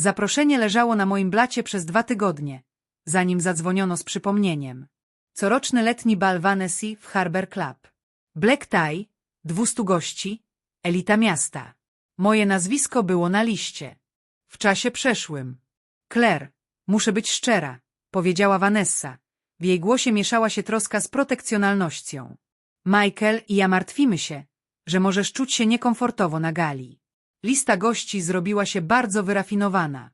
Zaproszenie leżało na moim blacie przez dwa tygodnie, zanim zadzwoniono z przypomnieniem. Coroczny letni bal Vanessy w Harbour Club. Black tie, 200 gości, elita miasta. Moje nazwisko było na liście. W czasie przeszłym. Claire, muszę być szczera, powiedziała Vanessa. W jej głosie mieszała się troska z protekcjonalnością. Michael i ja martwimy się, że możesz czuć się niekomfortowo na gali. Lista gości zrobiła się bardzo wyrafinowana.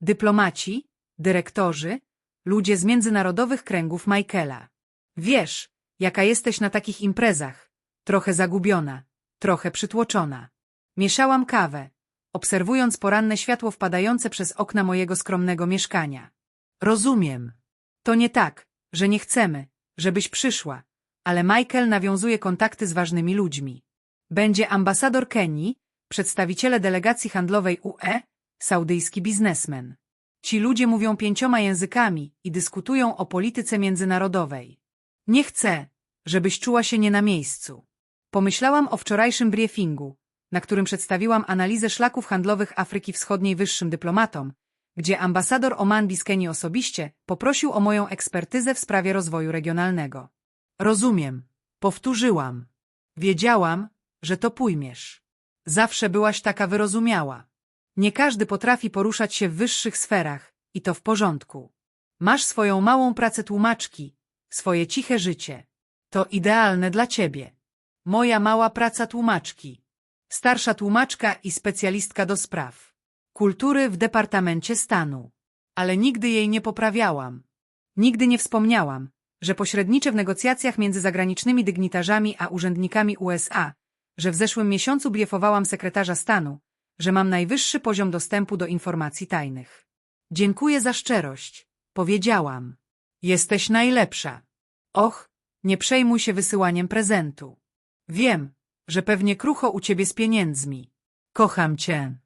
Dyplomaci, dyrektorzy, ludzie z międzynarodowych kręgów Michaela. Wiesz, jaka jesteś na takich imprezach. Trochę zagubiona, trochę przytłoczona. Mieszałam kawę, obserwując poranne światło wpadające przez okna mojego skromnego mieszkania. Rozumiem. To nie tak, że nie chcemy, żebyś przyszła, ale Michael nawiązuje kontakty z ważnymi ludźmi. Będzie ambasador Kenii, przedstawiciele delegacji handlowej UE, saudyjski biznesmen. Ci ludzie mówią pięcioma językami i dyskutują o polityce międzynarodowej. Nie chcę, żebyś czuła się nie na miejscu. Pomyślałam o wczorajszym briefingu, na którym przedstawiłam analizę szlaków handlowych Afryki Wschodniej wyższym dyplomatom, gdzie ambasador Oman Biskeni osobiście poprosił o moją ekspertyzę w sprawie rozwoju regionalnego. Rozumiem. Powtórzyłam. Wiedziałam, że to pójmiesz. Zawsze byłaś taka wyrozumiała. Nie każdy potrafi poruszać się w wyższych sferach i to w porządku. Masz swoją małą pracę tłumaczki, swoje ciche życie. To idealne dla ciebie. Moja mała praca tłumaczki. Starsza tłumaczka i specjalistka do spraw. Kultury w Departamencie Stanu. Ale nigdy jej nie poprawiałam. Nigdy nie wspomniałam, że pośredniczę w negocjacjach między zagranicznymi dygnitarzami a urzędnikami USA, że w zeszłym miesiącu briefowałam sekretarza stanu, że mam najwyższy poziom dostępu do informacji tajnych. Dziękuję za szczerość, powiedziałam. Jesteś najlepsza. Och, nie przejmuj się wysyłaniem prezentu. Wiem, że pewnie krucho u ciebie z pieniędzmi. Kocham cię.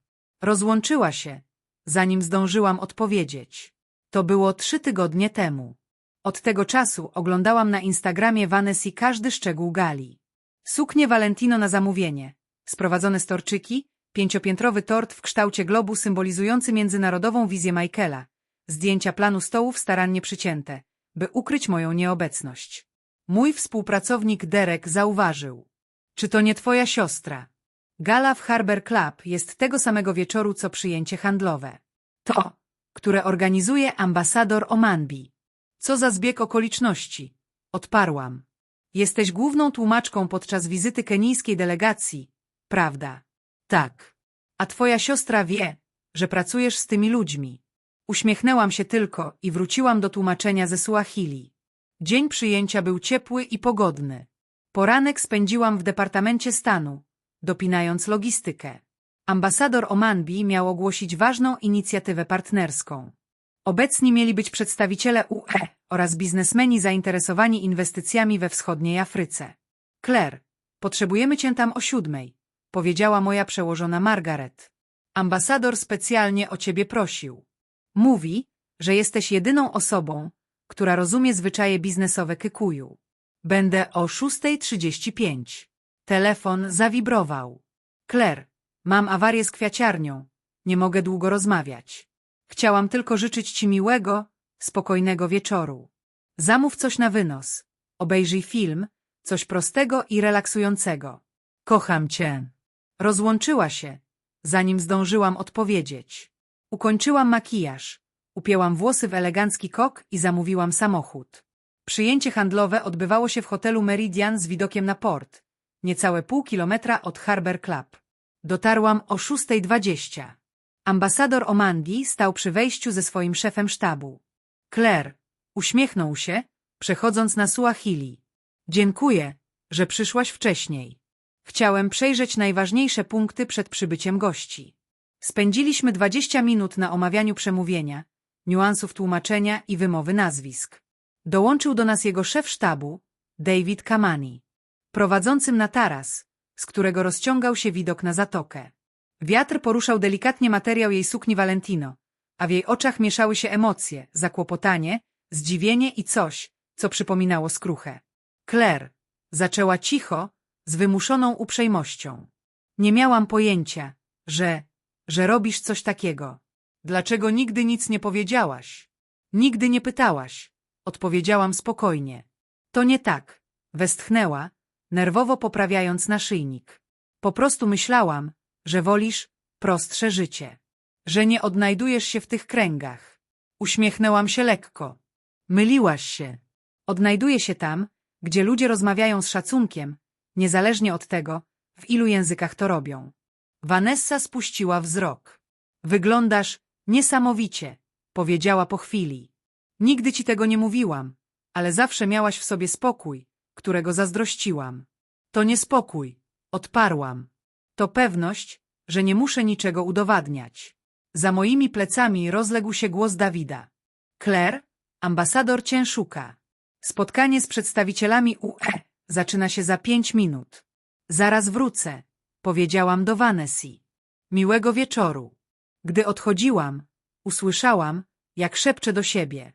Rozłączyła się, zanim zdążyłam odpowiedzieć. To było trzy tygodnie temu. Od tego czasu oglądałam na Instagramie Vanessy każdy szczegół gali. Suknie Valentino na zamówienie, sprowadzone storczyki, pięciopiętrowy tort w kształcie globu symbolizujący międzynarodową wizję Michaela, zdjęcia planu stołów starannie przycięte, by ukryć moją nieobecność. Mój współpracownik Derek zauważył. Czy to nie twoja siostra? Gala w Harbour Club jest tego samego wieczoru co przyjęcie handlowe. To, które organizuje ambasador Omanbi. Co za zbieg okoliczności? Odparłam. Jesteś główną tłumaczką podczas wizyty kenijskiej delegacji, prawda? Tak. A twoja siostra wie, że pracujesz z tymi ludźmi. Uśmiechnęłam się tylko i wróciłam do tłumaczenia ze Suahili. Dzień przyjęcia był ciepły i pogodny. Poranek spędziłam w Departamencie Stanu, dopinając logistykę. Ambasador Omanbi miał ogłosić ważną inicjatywę partnerską. Obecni mieli być przedstawiciele UE oraz biznesmeni zainteresowani inwestycjami we wschodniej Afryce. Claire, potrzebujemy cię tam o siódmej, powiedziała moja przełożona Margaret. Ambasador specjalnie o ciebie prosił. Mówi, że jesteś jedyną osobą, która rozumie zwyczaje biznesowe Kykuju. Będę o 6.35. Telefon zawibrował. Claire, mam awarię z kwiaciarnią. Nie mogę długo rozmawiać. Chciałam tylko życzyć ci miłego, spokojnego wieczoru. Zamów coś na wynos. Obejrzyj film, coś prostego i relaksującego. Kocham cię. Rozłączyła się, zanim zdążyłam odpowiedzieć. Ukończyłam makijaż, upięłam włosy w elegancki kok i zamówiłam samochód. Przyjęcie handlowe odbywało się w hotelu Meridian z widokiem na port, niecałe pół kilometra od Harbour Club. Dotarłam o 6.20. Ambasador Omandi stał przy wejściu ze swoim szefem sztabu. Claire uśmiechnął się, przechodząc na Suahili. Dziękuję, że przyszłaś wcześniej. Chciałem przejrzeć najważniejsze punkty przed przybyciem gości. Spędziliśmy 20 minut na omawianiu przemówienia, niuansów tłumaczenia i wymowy nazwisk. Dołączył do nas jego szef sztabu, David Kamani, prowadzącym na taras, z którego rozciągał się widok na zatokę. Wiatr poruszał delikatnie materiał jej sukni Valentino, a w jej oczach mieszały się emocje, zakłopotanie, zdziwienie i coś, co przypominało skruchę. Claire zaczęła cicho, z wymuszoną uprzejmością. Nie miałam pojęcia, że, że robisz coś takiego. Dlaczego nigdy nic nie powiedziałaś? Nigdy nie pytałaś. Odpowiedziałam spokojnie. To nie tak. Westchnęła, nerwowo poprawiając naszyjnik. Po prostu myślałam, że wolisz prostsze życie. Że nie odnajdujesz się w tych kręgach. Uśmiechnęłam się lekko. Myliłaś się. Odnajduję się tam, gdzie ludzie rozmawiają z szacunkiem, niezależnie od tego, w ilu językach to robią. Vanessa spuściła wzrok. Wyglądasz niesamowicie, powiedziała po chwili. Nigdy ci tego nie mówiłam, ale zawsze miałaś w sobie spokój, którego zazdrościłam. To nie spokój, odparłam. To pewność, że nie muszę niczego udowadniać. Za moimi plecami rozległ się głos Dawida. Claire, ambasador cię szuka. Spotkanie z przedstawicielami UE zaczyna się za pięć minut. Zaraz wrócę, powiedziałam do Vanessy. Miłego wieczoru. Gdy odchodziłam, usłyszałam, jak szepcze do siebie.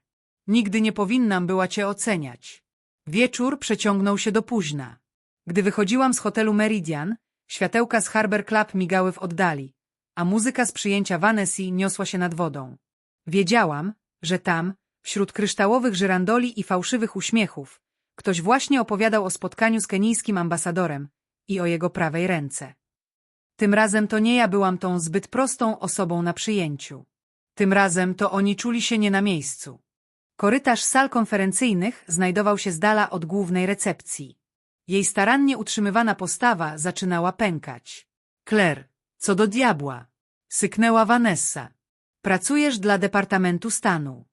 Nigdy nie powinnam była cię oceniać. Wieczór przeciągnął się do późna. Gdy wychodziłam z hotelu Meridian, światełka z Harbor Club migały w oddali, a muzyka z przyjęcia Vanessy niosła się nad wodą. Wiedziałam, że tam, wśród kryształowych żyrandoli i fałszywych uśmiechów, ktoś właśnie opowiadał o spotkaniu z kenijskim ambasadorem i o jego prawej ręce. Tym razem to nie ja byłam tą zbyt prostą osobą na przyjęciu. Tym razem to oni czuli się nie na miejscu. Korytarz sal konferencyjnych znajdował się z dala od głównej recepcji. Jej starannie utrzymywana postawa zaczynała pękać. Claire, co do diabła? Syknęła Vanessa. Pracujesz dla Departamentu Stanu.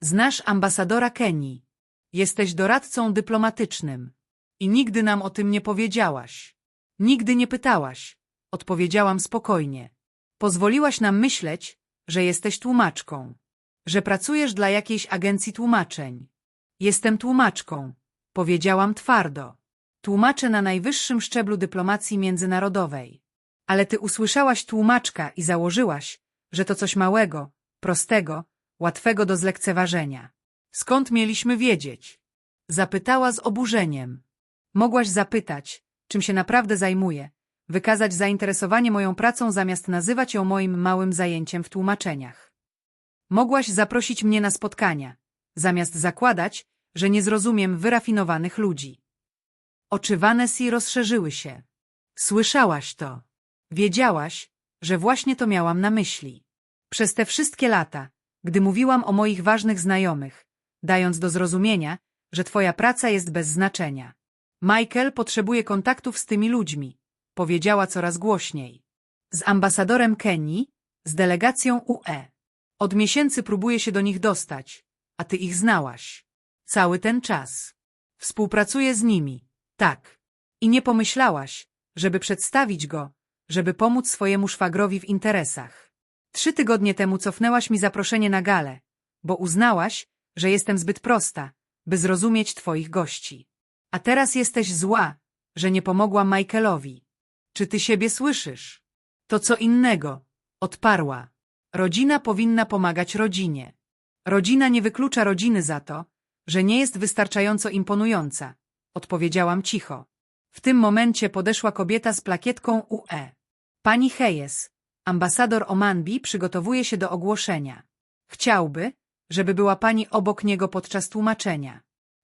Znasz ambasadora Kenii. Jesteś doradcą dyplomatycznym. I nigdy nam o tym nie powiedziałaś. Nigdy nie pytałaś. Odpowiedziałam spokojnie. Pozwoliłaś nam myśleć, że jesteś tłumaczką. Że pracujesz dla jakiejś agencji tłumaczeń. Jestem tłumaczką. Powiedziałam twardo. Tłumaczę na najwyższym szczeblu dyplomacji międzynarodowej. Ale ty usłyszałaś tłumaczka i założyłaś, że to coś małego, prostego, łatwego do zlekceważenia. Skąd mieliśmy wiedzieć? Zapytała z oburzeniem. Mogłaś zapytać, czym się naprawdę zajmuję, wykazać zainteresowanie moją pracą zamiast nazywać ją moim małym zajęciem w tłumaczeniach. Mogłaś zaprosić mnie na spotkania, zamiast zakładać, że nie zrozumiem wyrafinowanych ludzi. Oczy Vanessy rozszerzyły się. Słyszałaś to. Wiedziałaś, że właśnie to miałam na myśli. Przez te wszystkie lata, gdy mówiłam o moich ważnych znajomych, dając do zrozumienia, że twoja praca jest bez znaczenia. Michael potrzebuje kontaktów z tymi ludźmi, powiedziała coraz głośniej. Z ambasadorem Kenii, z delegacją UE. Od miesięcy próbuje się do nich dostać, a ty ich znałaś. Cały ten czas. Współpracuję z nimi, tak. I nie pomyślałaś, żeby przedstawić go, żeby pomóc swojemu szwagrowi w interesach. Trzy tygodnie temu cofnęłaś mi zaproszenie na galę, bo uznałaś, że jestem zbyt prosta, by zrozumieć twoich gości. A teraz jesteś zła, że nie pomogłam Michaelowi. Czy ty siebie słyszysz? To co innego, odparła. Rodzina powinna pomagać rodzinie. Rodzina nie wyklucza rodziny za to, że nie jest wystarczająco imponująca, odpowiedziałam cicho. W tym momencie podeszła kobieta z plakietką UE. Pani Hayes, ambasador Omanbi przygotowuje się do ogłoszenia. Chciałby, żeby była pani obok niego podczas tłumaczenia.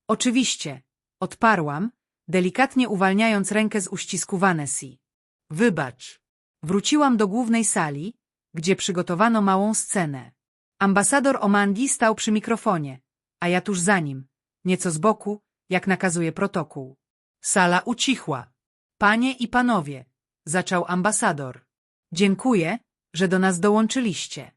Oczywiście, odparłam, delikatnie uwalniając rękę z uścisku Vanessy. Wybacz. Wróciłam do głównej sali, gdzie przygotowano małą scenę. Ambasador Omandi stał przy mikrofonie, a ja tuż za nim, nieco z boku, jak nakazuje protokół. Sala ucichła. Panie i panowie, zaczął ambasador. Dziękuję, że do nas dołączyliście.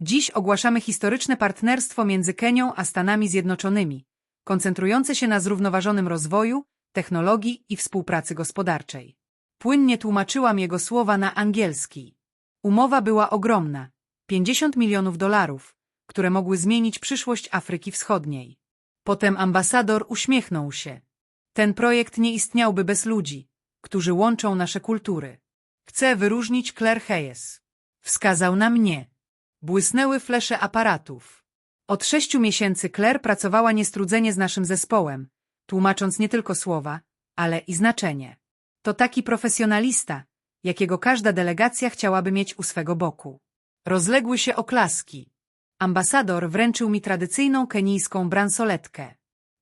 Dziś ogłaszamy historyczne partnerstwo między Kenią a Stanami Zjednoczonymi, koncentrujące się na zrównoważonym rozwoju, technologii i współpracy gospodarczej. Płynnie tłumaczyłam jego słowa na angielski. Umowa była ogromna. 50 milionów dolarów, które mogły zmienić przyszłość Afryki Wschodniej. Potem ambasador uśmiechnął się. Ten projekt nie istniałby bez ludzi, którzy łączą nasze kultury. Chcę wyróżnić Claire Hayes. Wskazał na mnie. Błysnęły flesze aparatów. Od sześciu miesięcy Claire pracowała niestrudzenie z naszym zespołem, tłumacząc nie tylko słowa, ale i znaczenie. To taki profesjonalista, jakiego każda delegacja chciałaby mieć u swego boku. Rozległy się oklaski. Ambasador wręczył mi tradycyjną kenijską bransoletkę.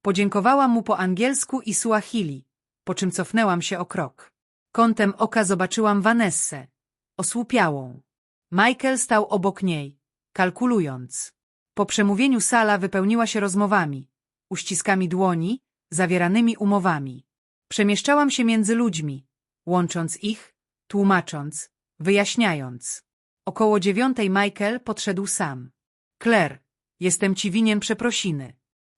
Podziękowałam mu po angielsku i suahili, po czym cofnęłam się o krok. Kątem oka zobaczyłam Vanessę, osłupiałą. Michael stał obok niej, kalkulując. Po przemówieniu sala wypełniła się rozmowami, uściskami dłoni, zawieranymi umowami. Przemieszczałam się między ludźmi, łącząc ich, tłumacząc, wyjaśniając. Około dziewiątej Michael podszedł sam. Claire, jestem ci winien przeprosiny.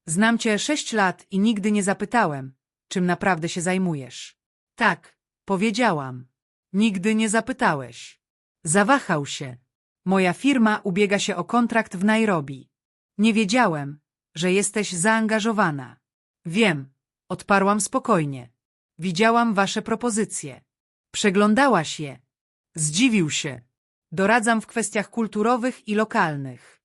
Znam cię sześć lat i nigdy nie zapytałem, czym naprawdę się zajmujesz. Tak, powiedziałam. Nigdy nie zapytałeś. Zawahał się. Moja firma ubiega się o kontrakt w Nairobi. Nie wiedziałem, że jesteś zaangażowana. Wiem, odparłam spokojnie. Widziałam wasze propozycje. Przeglądałaś je. Zdziwił się. Doradzam w kwestiach kulturowych i lokalnych.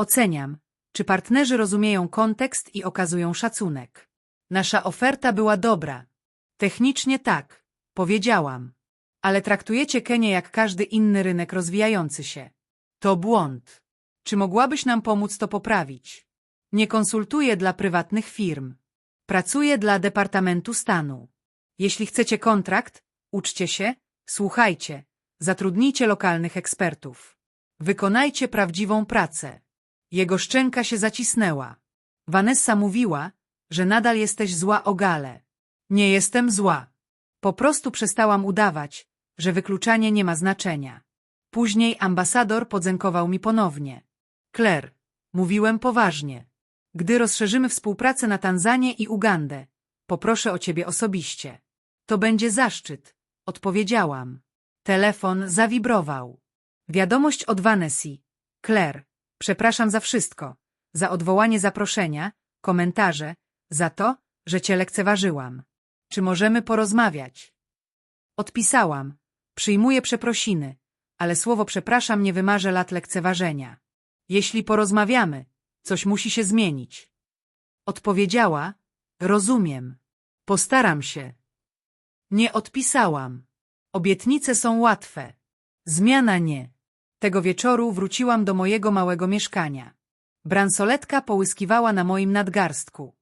Oceniam, czy partnerzy rozumieją kontekst i okazują szacunek. Nasza oferta była dobra. Technicznie tak, powiedziałam. Ale traktujecie Kenię jak każdy inny rynek rozwijający się. To błąd. Czy mogłabyś nam pomóc to poprawić? Nie konsultuję dla prywatnych firm. Pracuję dla Departamentu Stanu. Jeśli chcecie kontrakt, uczcie się, słuchajcie, zatrudnijcie lokalnych ekspertów. Wykonajcie prawdziwą pracę. Jego szczęka się zacisnęła. Vanessa mówiła, że nadal jesteś zła o Galę. Nie jestem zła. Po prostu przestałam udawać, że wykluczanie nie ma znaczenia. Później ambasador podzękował mi ponownie. Claire, mówiłem poważnie. Gdy rozszerzymy współpracę na Tanzanię i Ugandę, poproszę o ciebie osobiście. To będzie zaszczyt, odpowiedziałam. Telefon zawibrował. Wiadomość od Vanessy. Claire, przepraszam za wszystko. Za odwołanie zaproszenia, komentarze, za to, że cię lekceważyłam. Czy możemy porozmawiać? Odpisałam. Przyjmuję przeprosiny, ale słowo przepraszam nie wymarzę lat lekceważenia. Jeśli porozmawiamy, coś musi się zmienić. Odpowiedziała, rozumiem. Postaram się. Nie odpisałam. Obietnice są łatwe. Zmiana nie. Tego wieczoru wróciłam do mojego małego mieszkania. Bransoletka połyskiwała na moim nadgarstku.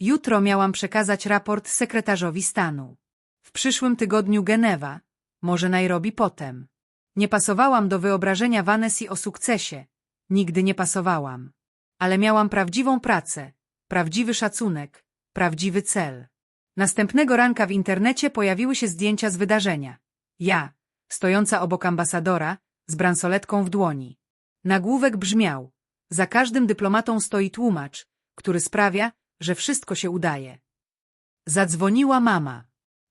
Jutro miałam przekazać raport sekretarzowi stanu. W przyszłym tygodniu Genewa, może Nairobi potem. Nie pasowałam do wyobrażenia Vanessy o sukcesie. Nigdy nie pasowałam. Ale miałam prawdziwą pracę, prawdziwy szacunek, prawdziwy cel. Następnego ranka w internecie pojawiły się zdjęcia z wydarzenia. Ja, stojąca obok ambasadora, z bransoletką w dłoni. Nagłówek brzmiał. Za każdym dyplomatą stoi tłumacz, który sprawia, że wszystko się udaje. Zadzwoniła mama.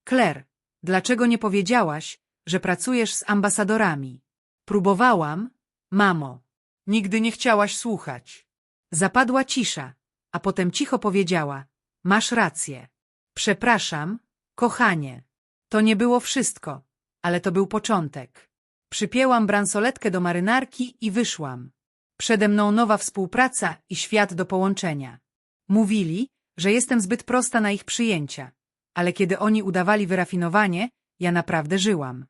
Claire, dlaczego nie powiedziałaś, że pracujesz z ambasadorami? Próbowałam, mamo. Nigdy nie chciałaś słuchać. Zapadła cisza, a potem cicho powiedziała. Masz rację. Przepraszam, kochanie. To nie było wszystko, ale to był początek. Przypięłam bransoletkę do marynarki i wyszłam. Przede mną nowa współpraca i świat do połączenia. Mówili, że jestem zbyt prosta na ich przyjęcia, ale kiedy oni udawali wyrafinowanie, ja naprawdę żyłam.